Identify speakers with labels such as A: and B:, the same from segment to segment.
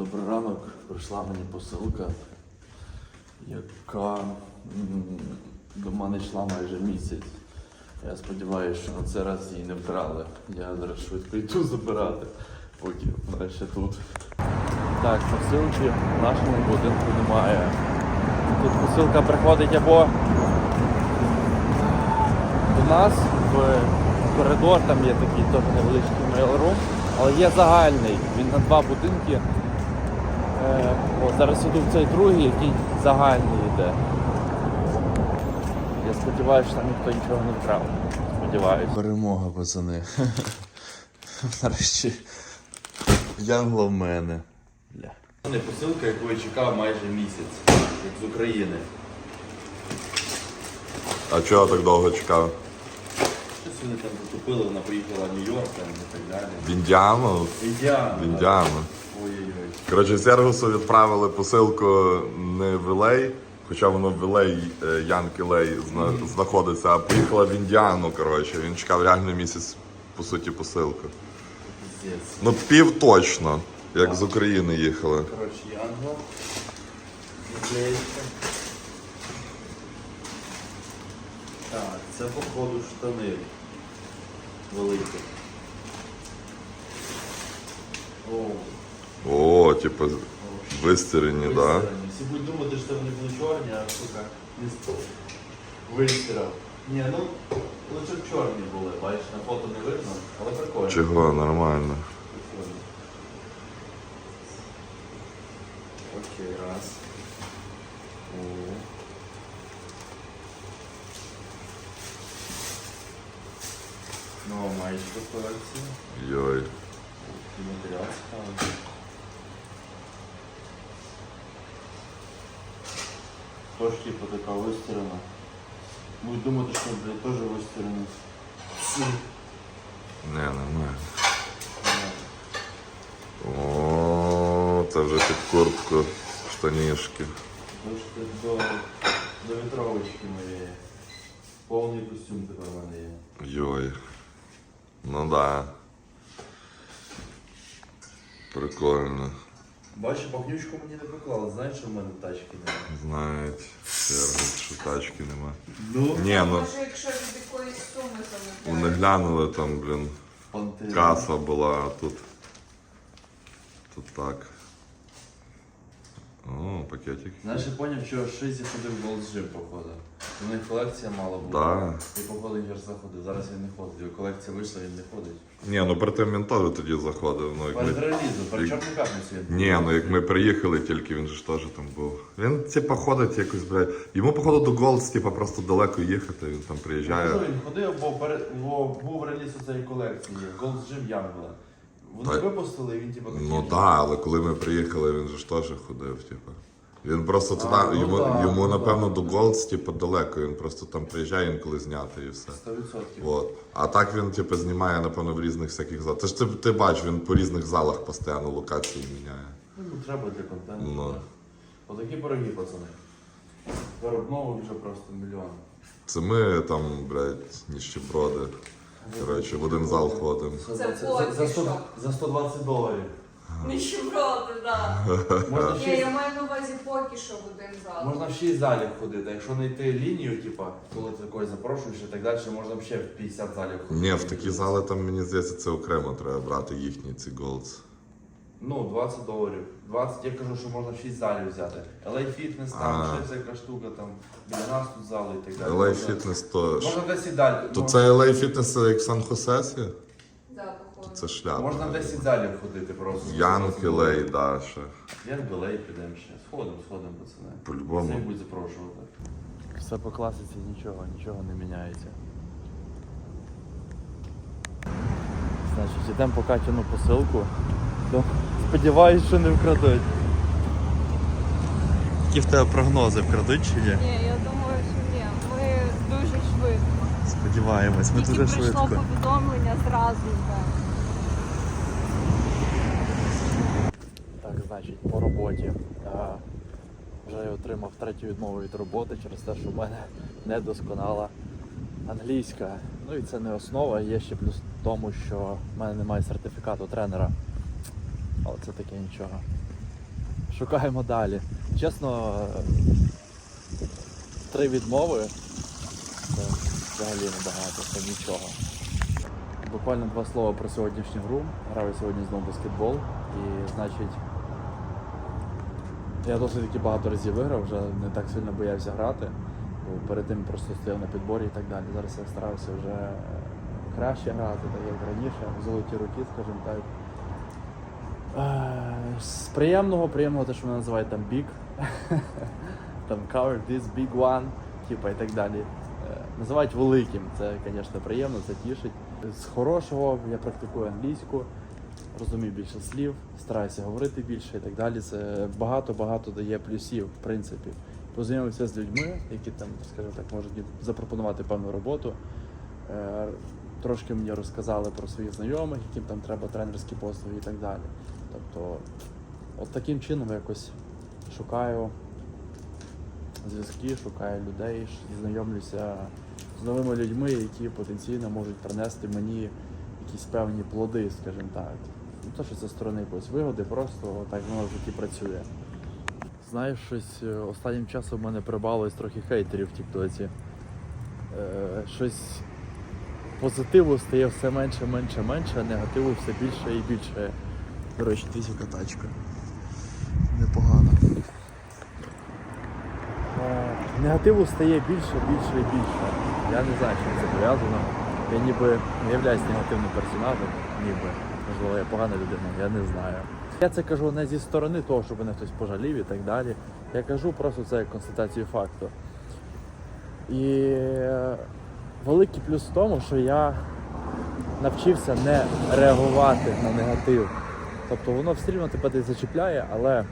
A: Добрий ранок. Прийшла мені посилка, яка до мене йшла майже місяць. Я сподіваюся, що на цей раз її не вкрали. Я зараз швидко йду забирати, поки вона ще тут. Так, посилки в нашому будинку немає. Тут посилка приходить або до нас в коридор, там є такий теж невеличкий мейлрум, але є загальний. Він на два будинки. Е, о, зараз іду в цей другий, який загальний йде. Я сподіваюся, що там ніхто нічого не вкрав. Сподіваюся. Перемога, пацани. Нарешті. Янгла в мене. Це посилка, яку я чекав майже місяць, як з України.
B: А чого так довго чекав?
A: Щось вони там затупили, вона поїхала в Нью-Йорк там і так далі.
B: В Індіану?
A: Індіана.
B: В Індіану.
A: Ой-ой-ой.
B: Коротше, Сергусу відправили посилку не в Ілей, хоча воно в Ілей, е, Янг Ілей зна- знаходиться, а поїхала в Індіану, коротше. Він чекав реально місяць, по суті, посилку.
A: Пиздец.
B: Ну, пів точно, як з України їхали.
A: Коротше. Наклеїчка. Так, це походу штани. Великі. О,
B: О, типу, вистирені, так? Да?
A: Всі будуть думати, що вони були чорні, а сука, не сто. Вистирав. Ні, ну лише б чорні були, бачиш, на фото не видно, але прикольно.
B: Чого, нормально.
A: Прикольно. Окей, раз. О. Ну, маєчка колекція.
B: Йой.
A: І матеріал цікавий. Тож, типу, така вистирана. Будуть думати, що, блядь, теж вистирано.
B: Не, нормально. О, це вже під куртку штанішки.
A: Тож до, до вітровочки моєї. Повний костюм тепер в мене є.
B: Йой. Ну да. Прикольно.
A: Бачу, пахнючку мені не поклали, знаєш, що в мене тачки немає.
B: Знають, Сергій, що тачки нема.
A: Ну?
B: Ні, ну
C: Може, якщо від якоїсь суми там
B: вони глянули там, блін,
A: Пантера.
B: каса була, а тут. Тут так. О, пакетик.
A: Знаєш, я поняв, що Шизі ходив в Gold's походу. У них колекція мала бути.
B: Да.
A: І походу він зараз заходив. Зараз він не ходить. Його колекція вийшла, він не ходить.
B: Ні, ну при тим він теж тоді заходив. Ну, як ми...
A: релізом, перед
B: як-
A: чорним п'ятницю він.
B: Ні, ну як ми приїхали, тільки він же ж теж там був. Він типа ходить якось, блядь. Йому, походу, до Голдс, типа, просто далеко їхати, він там приїжджає.
A: Кажу, він ходив, бо, перед, бо був реліз у цієї колекції. Gold's Gym Youngblood. Вони випустили, і він типу
B: Ну так, але коли ми приїхали, він же ж теж ходив, типу. Він просто туди,
A: А, ну
B: йому,
A: да,
B: йому
A: ну
B: напевно,
A: да.
B: до Голдс, типу, далеко, він просто там приїжджає інколи зняти і все.
A: 100%.
B: От. А так він, типу, знімає, напевно, в різних всяких залах. Ти ж ти, ти бачиш, він по різних залах постійно локації міняє.
A: Ну, треба для контенту.
B: Ну.
A: так. Отакі пироги, пацани. Виробного вже просто мільйон.
B: Це ми там, блядь, ніщеброди. Коротше, в один зал ходимо.
A: Це,
C: Це
A: за, за,
C: поки
A: 100,
C: що.
A: за 120 доларів.
C: Ніщеброди, так.
A: Можна в
C: Ні,
A: 6,
C: я маю на увазі поки що в один зал.
A: можна в 6 залів ходити. Якщо не йти лінію, типа, коли ти когось запрошуєш і так далі, можна ще в 50 залів ходити.
B: Ні, в такі зали там, мені здається, це окремо треба брати їхні ці Голдс.
A: Ну, 20 доларів. 20, я кажу, що можна в 6 залів взяти. LA Fitness, там
B: А.
A: ще всяка штука, там біля нас тут зали і так далі.
B: LA
A: Можна-
B: Fitness то...
A: Можна десь і далі.
B: То
A: можна-
B: це LA Fitness як Сан-Хосесі?
C: Да.
B: Це шляпа.
A: Можна в 10 залів ходити просто.
B: Янг LA, да, ще.
A: Янг LA підемо ще. Сходимо, сходимо, пацани.
B: По-любому.
A: будуть запрошувати. Все по класиці нічого, нічого не міняється. Значить, йдемо по Катіну посилку. Сподіваюсь, що не вкрадуть. Які в тебе прогнози вкрадуть чи ні?
D: Ні, я думаю, що ні. Ми дуже швидко.
A: Сподіваємось, ми
D: Тільки
A: дуже
D: прийшло
A: швидко.
D: повідомлення зразу.
A: Так, значить, по роботі. А, вже отримав третю відмову від роботи через те, що в мене недосконала англійська. Ну і це не основа, є ще плюс в тому, що в мене немає сертифікату тренера. Але це таке нічого. шукаємо далі. Чесно, три відмови це взагалі небагато, це нічого. Буквально два слова про сьогоднішню гру. Граю сьогодні знову баскетбол. І значить, я досить таки багато разів виграв, вже не так сильно боявся грати. Бо перед тим просто стояв на підборі і так далі. Зараз я старався вже е, краще грати, так як раніше, в золоті руки, скажімо так. Е, З приємного, приємного те, що мене називають там big. там cover this big one, типа і так далі. Е, Називають великим, це, звісно, приємно, це тішить. З хорошого я практикую англійську, розумію більше слів, стараюся говорити більше і так далі. Це багато-багато дає плюсів, в принципі. Познайомився з людьми, які там, скажімо так, можуть запропонувати певну роботу. Е, Трошки мені розказали про своїх знайомих, яким там треба тренерські послуги і так далі. Тобто, от таким чином якось шукаю зв'язки, шукаю людей, знайомлюся з новими людьми, які потенційно можуть принести мені якісь певні плоди, скажімо так. Не то, що це сторони якоїсь вигоди, просто так воно в житті працює. Знаєш, щось е, останнім часом в мене прибавилось трохи хейтерів в Тіктоці. Е, щось позитиву стає все менше, менше, менше, а негативу все більше і більше. До речі, тисяка тачка. Непогано. Е, Негативу стає більше, більше і більше. Я не знаю, чим це пов'язано. Я ніби не являюсь негативним персонажем, ніби. Можливо, я погана людина, я не знаю. Я це кажу не зі сторони того, щоб мене хтось пожалів і так далі. Я кажу просто це як констатацію факту. І е, великий плюс в тому, що я навчився не реагувати на негатив. Тобто воно все рівно тебе десь зачіпляє, але.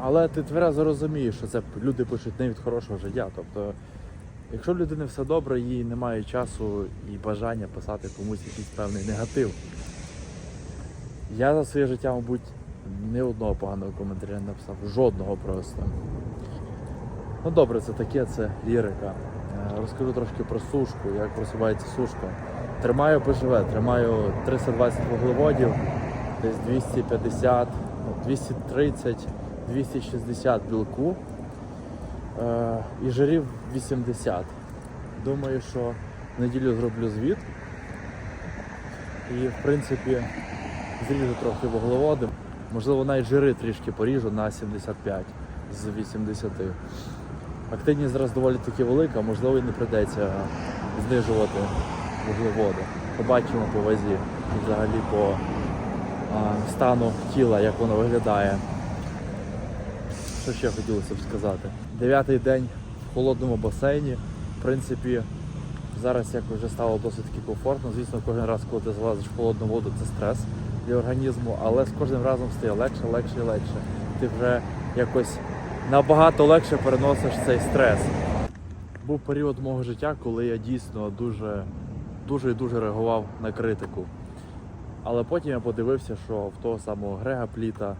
A: Але ти тверезо розумієш, що це люди пишуть не від хорошого життя. Тобто, якщо в людини все добре, їй немає часу і бажання писати комусь якийсь певний негатив. Я за своє життя, мабуть, ні одного поганого коментаря не написав, жодного просто. Ну добре, це таке, це лірика. Е, Розкажу трошки про сушку, як просувається сушка. Тримаю ПЖВ, тримаю 320 вуглеводів, десь 250, ну, 230, 260 білку е, і жирів 80. Думаю, що в неділю зроблю звіт. І в принципі зріжу трохи вуглеводи. Можливо, навіть жири трішки поріжу на 75 з 80. Активність зараз доволі таки велика, можливо і не прийдеться знижувати вуглеводи. Побачимо по вазі взагалі по а, стану тіла, як воно виглядає. Що ще хотілося б сказати? Дев'ятий день в холодному басейні. В принципі, зараз якось вже стало досить таки комфортно. Звісно, кожен раз, коли ти залазиш в холодну воду, це стрес для організму, але з кожним разом стає легше, легше і легше. Ти вже якось набагато легше переносиш цей стрес. Був період мого життя, коли я дійсно дуже, дуже і дуже реагував на критику. Але потім я подивився, що в того самого Грега Пліта,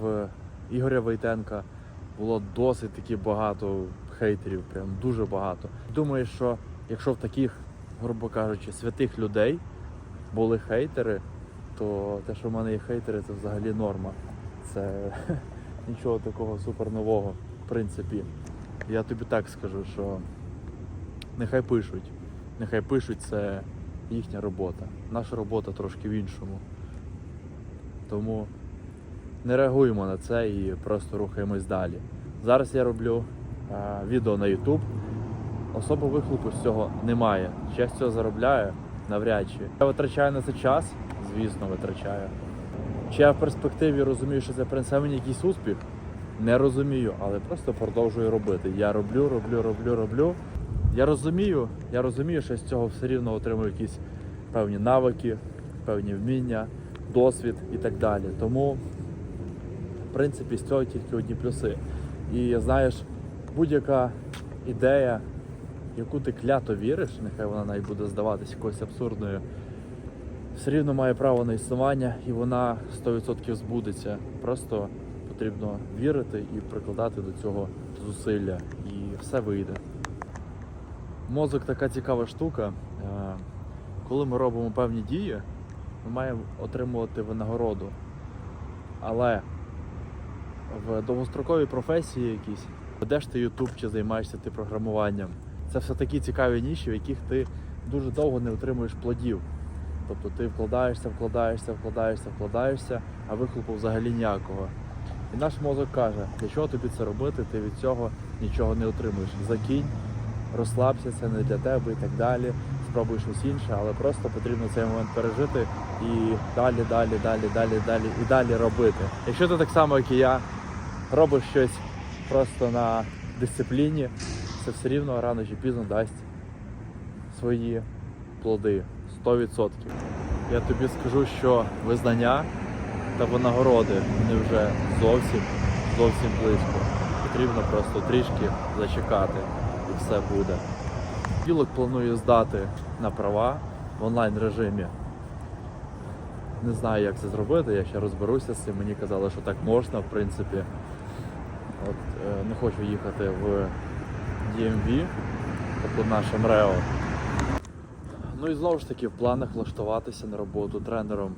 A: в Ігоря Войтенка було досить таки багато хейтерів, прям дуже багато. Думаю, що якщо в таких, грубо кажучи, святих людей були хейтери, то те, що в мене є хейтери, це взагалі норма. Це нічого такого супер нового, в принципі. Я тобі так скажу, що нехай пишуть. Нехай пишуть, це їхня робота. Наша робота трошки в іншому. Тому не реагуємо на це і просто рухаємось далі. Зараз я роблю е, відео на YouTube. Особо вихлопу з цього немає. Я з цього заробляю? Навряд чи. Я витрачаю на це час, звісно, витрачаю. Чи я в перспективі розумію, що це принесе мені якийсь успіх? Не розумію, але просто продовжую робити. Я роблю, роблю, роблю, роблю. Я розумію, я розумію, що з цього все рівно отримую якісь певні навики, певні вміння, досвід і так далі. Тому, в принципі, з цього тільки одні плюси. І знаєш, будь-яка ідея, яку ти клято віриш, нехай вона навіть буде здаватись якоюсь абсурдною, все рівно має право на існування і вона 100% збудеться. Просто потрібно вірити і прикладати до цього зусилля, і все вийде. Мозок така цікава штука. Е, Коли ми робимо певні дії, ми маємо отримувати винагороду. Але в довгостроковій професії якісь ведеш ти Ютуб чи займаєшся ти програмуванням. Це все такі цікаві ніші, в яких ти дуже довго не отримуєш плодів. Тобто ти вкладаєшся, вкладаєшся, вкладаєшся, вкладаєшся, а вихлопу взагалі ніякого. І наш мозок каже, для чого тобі це робити, ти від цього нічого не отримуєш. Закинь, розслабся, це не для тебе і так далі. Спробуй щось інше, але просто потрібно цей момент пережити і далі, далі, далі, далі, далі і далі робити. Якщо ти так само, як і я, робиш щось просто на дисципліні, це все рівно рано чи пізно дасть свої плоди 100%. Я тобі скажу, що визнання та винагороди вони вже зовсім зовсім близько. Потрібно просто трішки зачекати і все буде. Білок планую здати на права в онлайн режимі. Не знаю, як це зробити, я ще розберуся з цим. Мені казали, що так можна, в принципі. От, е, не хочу їхати в DMV, тобто наше МРЕО. Ну і знову ж таки в планах влаштуватися на роботу тренером.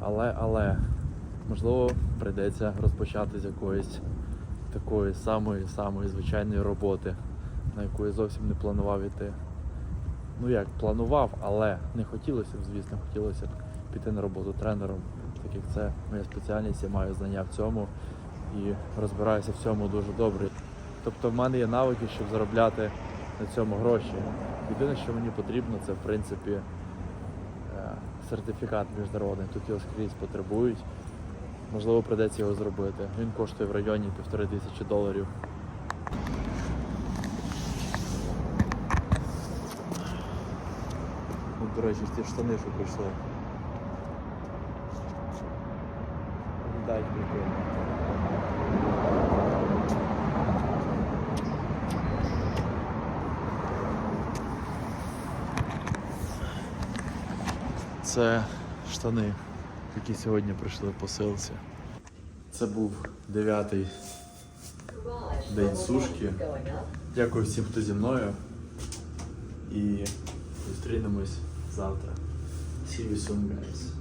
A: Але, але, можливо, прийдеться розпочати з якоїсь такої самої самої звичайної роботи, на яку я зовсім не планував іти. Ну як, планував, але не хотілося б, звісно, хотілося б піти на роботу тренером, так як це моя спеціальність, я маю знання в цьому і розбираюся в цьому дуже добре. Тобто в мене є навики, щоб заробляти на цьому гроші. Єдине, що мені потрібно, це в принципі е, сертифікат міжнародний. Тут його скрізь потребують. Можливо, прийдеться його зробити. Він коштує в районі півтори тисячі доларів. От, до речі, ті штани, що прийшли. Дай прикольно. Це штани, які сьогодні прийшли в посилці. Це був дев'ятий день сушки. Дякую всім, хто зі мною. І зустрінемось завтра. See you soon, guys.